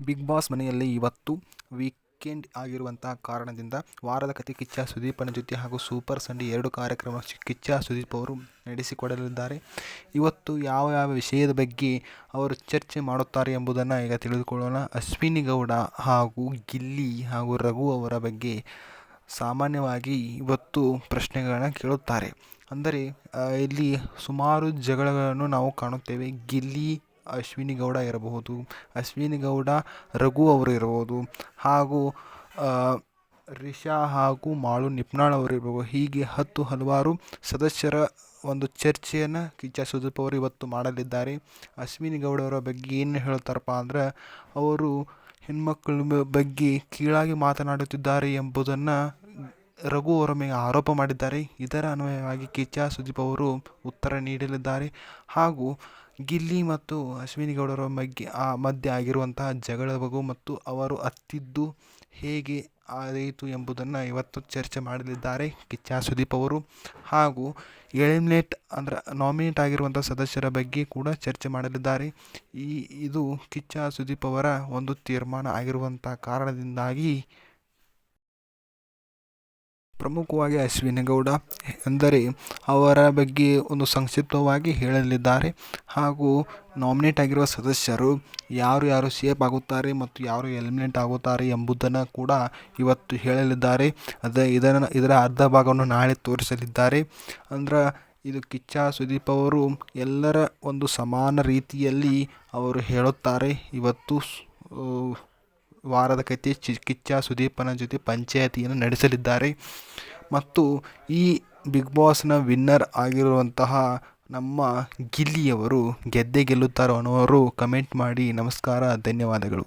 Big boss ಮನೆಯಲ್ಲಿ ಇವತ್ತು weekend ಆಗಿರುವಂತಹ ಕಾರಣದಿಂದ ವಾರದ ಕತೆ ಕಿಚ್ಚ ಸುದೀಪನ ಜೊತೆ ಹಾಗೂ ಸೂಪರ್ ಸಂಡೆ ಎರಡು ಕಾರ್ಯಕ್ರಮ ಕಿಚ್ಚ ಸುದೀಪ್ ಅವರು ನಡೆಸಿಕೊಡಲಿದ್ದಾರೆ. ಇವತ್ತು ಯಾವ ಯಾವ ವಿಷಯದ ಬಗ್ಗೆ ಅವರು ಚರ್ಚೆ ಮಾಡುತ್ತಾರೆ ಎಂಬುದನ್ನು ಈಗ ತಿಳಿದುಕೊಳ್ಳೋಣ. ಅಶ್ವಿನಿ ಗೌಡ ಹಾಗೂ ಗಿಲ್ಲಿ ಹಾಗೂ ರಘು ಅವರ ಬಗ್ಗೆ ಸಾಮಾನ್ಯವಾಗಿ ಇವತ್ತು ಪ್ರಶ್ನೆಗಳನ್ನು ಕೇಳುತ್ತಾರೆ. ಅಂದರೆ ಇಲ್ಲಿ ಸುಮಾರು ಜಗಳಗಳನ್ನು ನಾವು ಕಾಣುತ್ತೇವೆ. ಗಿಲ್ಲಿ ಅಶ್ವಿನಿ ಗೌಡ ಇರಬಹುದು. ಅಶ್ವಿನಿ ಗೌಡ, ರಘು ಅವರು ಇರಬಹುದು. ಹಾಗೂ ರಿಷಾ ಹಾಗೂ ಮಾಳು ನಿಪ್ನಾಳ್ ಅವರು ಇರಬಹುದು. ಹೀಗೆ ಹತ್ತು ಹಲವಾರು ಸದಸ್ಯರ ಒಂದು ಚರ್ಚೆಯನ್ನು ಕಿಚ್ಚ ಸುದೀಪ್ ಅವರು ಇವತ್ತು ಮಾಡಲಿದ್ದಾರೆ. ಅಶ್ವಿನಿ ಗೌಡವರ ಬಗ್ಗೆ ಏನು ಹೇಳ್ತಾರಪ್ಪ ಅಂದ್ರೆ, ಅವರು ಹೆಣ್ಮಕ್ಳ ಬಗ್ಗೆ ಕೀಳಾಗಿ ಮಾತನಾಡುತ್ತಿದ್ದಾರೆ ಎಂಬುದನ್ನು ರಘು ಅವರ ಆರೋಪ ಮಾಡಿದ್ದಾರೆ. ಇದರ ಅನ್ವಯವಾಗಿ ಕಿಚ್ಚ ಸುದೀಪ್ ಅವರು ಉತ್ತರ ನೀಡಲಿದ್ದಾರೆ. ಹಾಗೂ ಗಿಲ್ಲಿ ಮತ್ತು ಅಶ್ವಿನಿ ಗೌಡರ ಬಗ್ಗೆ ಆ ಮಧ್ಯೆ ಆಗಿರುವಂತಹ ಜಗಳ ಬಗ್ಗೆ ಮತ್ತು ಅವರು ಅತ್ತಿದ್ದು ಹೇಗೆ ಆಯಿತು ಎಂಬುದನ್ನು ಇವತ್ತು ಚರ್ಚೆ ಮಾಡಲಿದ್ದಾರೆ ಕಿಚ್ಚ ಸುದೀಪ್ ಅವರು. ಹಾಗೂ ಎಲಿಮಿನೇಟ್ ಅಂದರೆ ನಾಮಿನೇಟ್ ಆಗಿರುವಂಥ ಸದಸ್ಯರ ಬಗ್ಗೆ ಕೂಡ ಚರ್ಚೆ ಮಾಡಲಿದ್ದಾರೆ. ಈ, ಇದು ಕಿಚ್ಚ ಸುದೀಪ್ ಅವರ ಒಂದು ತೀರ್ಮಾನ ಆಗಿರುವಂಥ ಕಾರಣದಿಂದಾಗಿ ಪ್ರಮುಖವಾಗಿ ಅಶ್ವಿನಿಗೌಡ ಎಂದರೆ ಅವರ ಬಗ್ಗೆ ಒಂದು ಸಂಕ್ಷಿಪ್ತವಾಗಿ ಹೇಳಲಿದ್ದಾರೆ. ಹಾಗೂ ನಾಮಿನೇಟ್ ಆಗಿರುವ ಸದಸ್ಯರು ಯಾರು ಯಾರು ಸೇಫ್ ಆಗುತ್ತಾರೆ ಮತ್ತು ಯಾರು ಎಲಿಮಿನೇಟ್ ಆಗುತ್ತಾರೆ ಎಂಬುದನ್ನು ಕೂಡ ಇವತ್ತು ಹೇಳಲಿದ್ದಾರೆ. ಅದ ಇದನ್ನು ಇದರ ಅರ್ಧ ಭಾಗವನ್ನು ನಾಳೆ ತೋರಿಸಲಿದ್ದಾರೆ. ಅಂದ್ರೆ ಇದು ಕಿಚ್ಚ ಸುದೀಪ್ ಅವರು ಎಲ್ಲರ ಒಂದು ಸಮಾನ ರೀತಿಯಲ್ಲಿ ಅವರು ಹೇಳುತ್ತಾರೆ. ಇವತ್ತು ವಾರದ ಕತೆ ಚಿ ಕಿಚ್ಚ ಸುದೀಪನ ಜೊತೆ ಪಂಚಾಯತಿಯನ್ನು ನಡೆಸಲಿದ್ದಾರೆ. ಮತ್ತು ಈ ಬಿಗ್ ಬಾಸ್ನ ವಿನ್ನರ್ ಆಗಿರುವಂತಹ ನಮ್ಮ ಗಿಲ್ಲಿಯವರು ಗೆದ್ದೇ ಗೆಲ್ಲುತ್ತಾರೆ ಅನ್ನೋರು ಕಮೆಂಟ್ ಮಾಡಿ ನಮಸ್ಕಾರ, ಧನ್ಯವಾದಗಳು.